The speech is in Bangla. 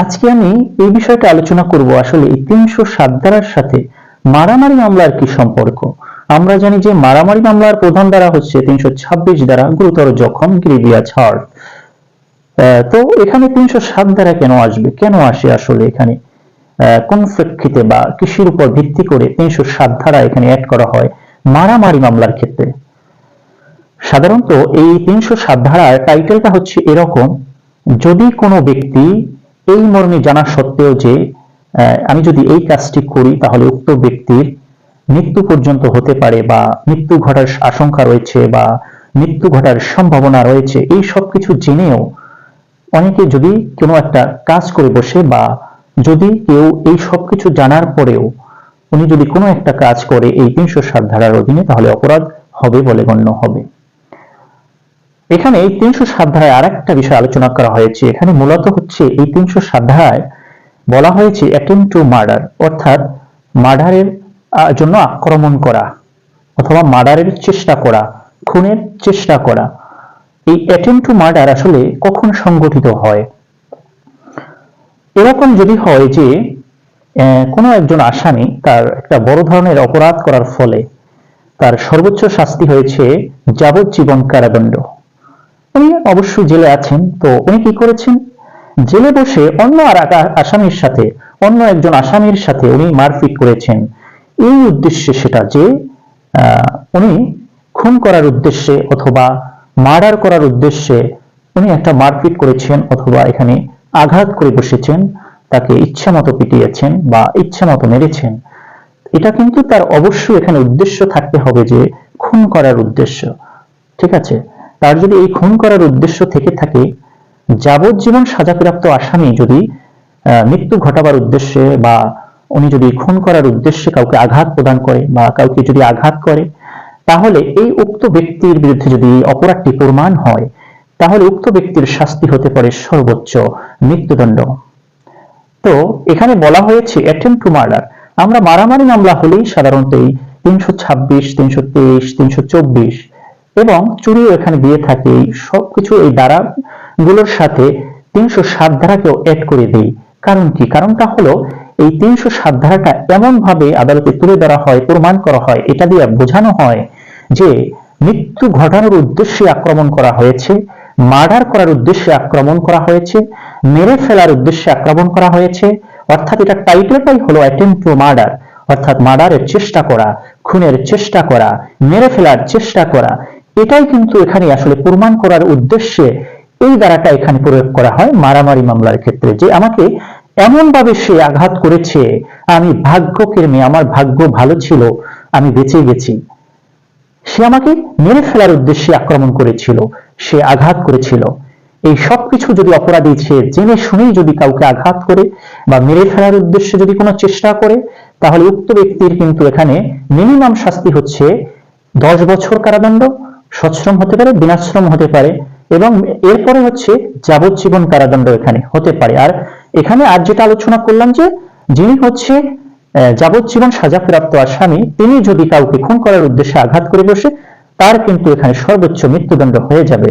আজকে আমি এই বিষয়টা আলোচনা করব আসলে তিনশো সাত ধারার সাথে মারামারি মামলার কি সম্পর্ক? আমরা জানি যে মারামারি মামলার প্রধান ধারা হচ্ছে তিনশো ছাব্বিশ দ্বারা গুরুতর জখম গ্রিভিয়া ছাড়। তো এখানে তিনশো সাত ধারা কেন আসবে? কেন আসে আসলে এখানে? কোন প্রেক্ষিতে বা কৃষির উপর ভিত্তি করে তিনশো সাত ধারা এখানে অ্যাড করা হয় মারামারি মামলার ক্ষেত্রে? সাধারণত এই তিনশো সাত ধারার টাইটেলটা হচ্ছে এরকম, যদি কোনো ব্যক্তি এই মর্মে জানা সত্ত্বেও যে আমি যদি এই কাজটি করি, তাহলে উক্ত ব্যক্তির মৃত্যু পর্যন্ত হতে পারে বা মৃত্যু ঘটার আশঙ্কা রয়েছে বা মৃত্যু ঘটার সম্ভাবনা রয়েছে, এই সব কিছু জেনেও অনেকে যদি কোনো একটা কাজ করে বসে বা যদি কেউ এই সব কিছু জানার পরেও উনি যদি কোনো একটা কাজ করে এই তিনশো সাত ধারার অধীনে, তাহলে অপরাধ হবে বলে গণ্য হবে। এখানে এই তিনশো সাত ধারায় আর একটা বিষয় আলোচনা করা হয়েছে। এখানে মূলত হচ্ছে এই তিনশো সাত ধারায় বলা হয়েছে অ্যাটেম্প টু মার্ডার অর্থাৎ মার্ডারের জন্য আক্রমণ করা, অথবা মার্ডারের চেষ্টা করা, খুনের চেষ্টা করা। এই অ্যাটেম্প টু মার্ডার আসলে কখন সংগঠিত হয়? এরকম যদি হয় যে কোনো একজন আসামি তার একটা বড় ধরনের অপরাধ করার ফলে তার সর্বোচ্চ শাস্তি হয়েছে যাবজ্জীবন কারাদণ্ড। উনি অবশ্যই জেলে আছেন, তো উনি কি করেছেন? জেলে বসে অন্য আর আসামির সাথে, অন্য একজন আসামির সাথে উনি মারপিট করেছেন। এই উদ্দেশ্যে সেটা যে উনি খুন করার উদ্দেশ্যে অথবা মার্ডার করার উদ্দেশ্যে উনি একটা মারপিট করেছেন অথবা এখানে আঘাত করে বসেছেন, তাকে ইচ্ছা মতো পিটিয়েছেন বা ইচ্ছা মতো মেরেছেন। এটা কিন্তু তার অবশ্যই এখানে উদ্দেশ্য থাকতে হবে যে, খুন করার উদ্দেশ্য। ঠিক আছে? তার যদি এই খুন করার উদ্দেশ্য থেকে থাকে, যাবজ্জীবন সাজাপ্রাপ্ত আসামি যদি মৃত্যু ঘটাবার উদ্দেশ্যে বা উনি যদি খুন করার উদ্দেশ্যে কাউকে আঘাত প্রদান করে বা কাউকে যদি আঘাত করে, তাহলে এই উক্ত ব্যক্তির বিরুদ্ধে যদি অপরাধটি প্রমাণ হয়, তাহলে উক্ত ব্যক্তির শাস্তি হতে পারে সর্বোচ্চ মৃত্যুদণ্ড। তো, এখানে বলা হয়েছে অ্যাটেম্প টু মার্ডার আমরা মারামারি মামলা হলেই সাধারণত এই তিনশো ছাব্বিশ, তিনশো তেইশ, তিনশো চব্বিশ এবং চুরিও এখানে দিয়ে থাকে। সবকিছু এই দ্বারা গুলোর সাথে তিনশো সাত ধারাকেও অ্যাড করে দেই। কারণ কি? কারণটা হলো, এই তিনশো সাত ধারাটা এমন ভাবে আদালতে তুলে ধরা হয়, প্রমাণ করা হয়, এটা দিয়ে বোঝানো হয় যে মৃত্যু ঘটানোর উদ্দেশ্যে আক্রমণ করা হয়েছে, মার্ডার করার উদ্দেশ্যে আক্রমণ করা হয়েছে, মেরে ফেলার উদ্দেশ্যে আক্রমণ করা হয়েছে, অর্থাৎ এটা টাইটেলটাই হলো অ্যাটেম্প টু মার্ডার অর্থাৎ মার্ডারের চেষ্টা করা, খুনের চেষ্টা করা, মেরে ফেলার চেষ্টা করা এটাই কিন্তু এখানে আসলে প্রমাণ করার উদ্দেশ্যে এই দ্বারাটা এখানে প্রয়োগ করা হয় মারামারি মামলার ক্ষেত্রে যে আমাকে এমন ভাবে সে আঘাত করেছে, আমি ভাগ্যকের মেয়ে আমার ভাগ্য ভালো ছিল, আমি বেঁচে গেছি। সে আমাকে মেরে ফেলার উদ্দেশ্যে আক্রমণ করেছিল, সে আঘাত করেছিল। এই সব কিছু যদি অপরাধী সে জেনে শুনেই যদি কাউকে আঘাত করে বা মেরে ফেলার উদ্দেশ্যে যদি কোনো চেষ্টা করে, তাহলে উক্ত ব্যক্তির কিন্তু এখানে মিনিমাম শাস্তি হচ্ছে দশ বছর কারাদণ্ড সশ্রম হতে পারে, বিনাশ্রম হতে পারে এবং এরপরে হচ্ছে যাবজ্জীবন কারাদণ্ড এখানে হতে পারে। আর এখানে আর যেটা আলোচনা করলাম যে, যিনি হচ্ছে যাবজ্জীবন সাজাপ্রাপ্ত আসামি তিনি যদি কাউকে খুন করার উদ্দেশ্যে আঘাত করে বসে, তার কিন্তু এখানে সর্বোচ্চ মৃত্যুদণ্ড হয়ে যাবে।